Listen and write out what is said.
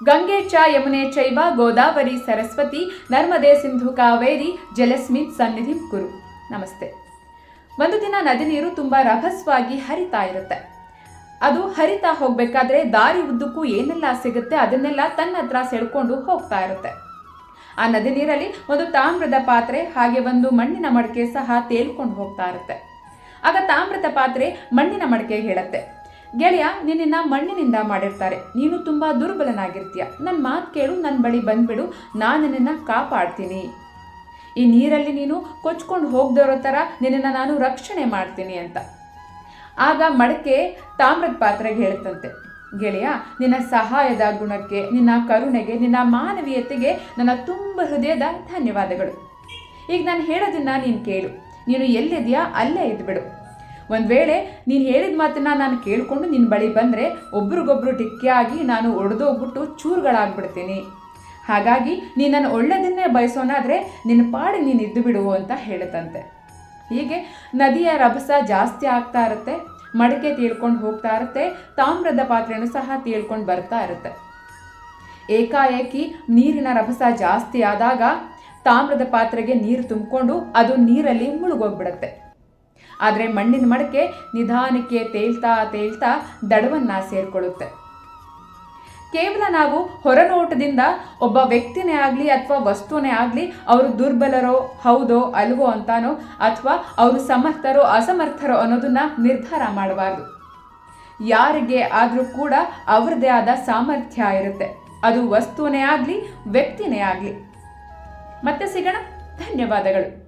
ಗಂಗೆ ಚ ಯಮುನೆ ಚೈವ, ಗೋದಾವರಿ, ಸರಸ್ವತಿ, ನರ್ಮದೆ ಸಿಂಧು ಕಾವೇರಿ, ಜಲಸ್ಮಿತ್ ಸನ್ನಿಧಿ ಕುರು ನಮಸ್ತೆ. ಒಂದು ದಿನ ನದಿ ನೀರು ತುಂಬಾ ರಭಸವಾಗಿ ಹರಿತಾ ಇರುತ್ತೆ. ಅದು ಹರಿತಾ ಹೋಗಬೇಕಾದ್ರೆ ದಾರಿ ಉದ್ದಕ್ಕೂ ಏನೆಲ್ಲ ಸಿಗುತ್ತೆ ಅದನ್ನೆಲ್ಲ ತನ್ನ ಹತ್ರ ಸೆಳ್ಕೊಂಡು ಹೋಗ್ತಾ ಇರುತ್ತೆ. ಆ ನದಿ ನೀರಲ್ಲಿ ಒಂದು ತಾಮ್ರದ ಪಾತ್ರೆ, ಹಾಗೆ ಒಂದು ಮಣ್ಣಿನ ಮಡಕೆ ಸಹ ತೇಲ್ಕೊಂಡು ಹೋಗ್ತಾ ಇರುತ್ತೆ. ಆಗ ತಾಮ್ರದ ಪಾತ್ರೆ ಮಣ್ಣಿನ ಮಡಕೆ ಹೇಳುತ್ತೆ. ಗೆಳೆಯ ನಿನ್ನ ಮಣ್ಣಿನಿಂದ ಮಾಡಿರ್ತಾರೆ. ನೀನು ತುಂಬ ದುರ್ಬಲನಾಗಿರ್ತೀಯ. ನನ್ನ ಮಾತು ಕೇಳು ನನ್ನ ಬಳಿ ಬಂದ್ಬಿಡು, ನಾನು ನಿನ್ನನ್ನು ಕಾಪಾಡ್ತೀನಿ. ಈ ನೀರಲ್ಲಿ ನೀನು ಕೊಚ್ಕೊಂಡು ಹೋಗ್ದಿರೋ ಥರ ನಿನ್ನನ್ನು ನಾನು ರಕ್ಷಣೆ ಮಾಡ್ತೀನಿ ಅಂತ. ಆಗ ಮಡಕೆ ತಾಮ್ರದ ಪಾತ್ರೆಗೆ ಹೇಳುತ್ತಂತೆ. ಗೆಳೆಯ, ನಿನ್ನ ಸಹಾಯದ ಗುಣಕ್ಕೆ, ನಿನ್ನ ಕರುಣೆಗೆ, ನಿನ್ನ ಮಾನವೀಯತೆಗೆ ನನ್ನ ತುಂಬ ಹೃದಯದ ಧನ್ಯವಾದಗಳು. ಈಗ ನಾನು ಹೇಳೋದನ್ನ ನೀನು ಕೇಳು. ನೀನು ಎಲ್ಲಿದೆಯಾ ಅಲ್ಲೇ ಇದ್ಬಿಡು. ಒಂದು ವೇಳೆ ನೀನು ಹೇಳಿದ ಮಾತನ್ನ ನಾನು ಕೇಳಿಕೊಂಡು ನಿನ್ನ ಬಳಿ ಬಂದರೆ ಒಬ್ರಿಗೊಬ್ರು ಟಿಕ್ಕಿಯಾಗಿ ನಾನು ಒಡೆದೋಗ್ಬಿಟ್ಟು ಚೂರುಗಳಾಗ್ಬಿಡ್ತೀನಿ. ಹಾಗಾಗಿ ನೀನು ನನ್ನ ಒಳ್ಳೆಯದನ್ನೇ ಬಯಸೋನಾದರೆ ನಿನ್ನ ಪಾಡಿ ನೀನು ಇದ್ದು ಬಿಡು ಅಂತ ಹೇಳುತ್ತಂತೆ. ಹೀಗೆ ನದಿಯ ರಭಸ ಜಾಸ್ತಿ ಆಗ್ತಾ ಇರುತ್ತೆ, ಮಡಕೆ ತೀಳ್ಕೊಂಡು ಹೋಗ್ತಾ ಇರುತ್ತೆ, ತಾಮ್ರದ ಪಾತ್ರೆನೂ ಸಹ ತೀಳ್ಕೊಂಡು ಬರ್ತಾ ಇರುತ್ತೆ. ಏಕಾಏಕಿ ನೀರಿನ ರಭಸ ಜಾಸ್ತಿ ಆದಾಗ ತಾಮ್ರದ ಪಾತ್ರೆಗೆ ನೀರು ತುಂಬಿಕೊಂಡು ಅದು ನೀರಲ್ಲಿ ಮುಳುಗೋಗ್ಬಿಡುತ್ತೆ. ಆದರೆ ಮಣ್ಣಿನ ಮಡಕೆ ನಿಧಾನಕ್ಕೆ ತೇಲ್ತಾ ತೇಲ್ತಾ ದಡವನ್ನು ಸೇರಿಕೊಳ್ಳುತ್ತೆ. ಕೇವಲ ನಾವು ಹೊರನೋಟದಿಂದ ಒಬ್ಬ ವ್ಯಕ್ತಿನೇ ಆಗಲಿ ಅಥವಾ ವಸ್ತುನೇ ಆಗಲಿ ಅವರು ದುರ್ಬಲರೋ, ಹೌದೋ, ಅಲ್ವೋ ಅಂತಾನೋ ಅಥವಾ ಅವರು ಸಮರ್ಥರೋ, ಅಸಮರ್ಥರೋ ಅನ್ನೋದನ್ನ ನಿರ್ಧಾರ ಮಾಡಬಾರ್ದು. ಯಾರಿಗೆ ಆದರೂ ಕೂಡ ಅವರದೇ ಆದ ಸಾಮರ್ಥ್ಯ ಇರುತ್ತೆ. ಅದು ವಸ್ತುವೇ ಆಗಲಿ, ವ್ಯಕ್ತಿನೇ ಆಗಲಿ. ಮತ್ತೆ ಸಿಗೋಣ. ಧನ್ಯವಾದಗಳು.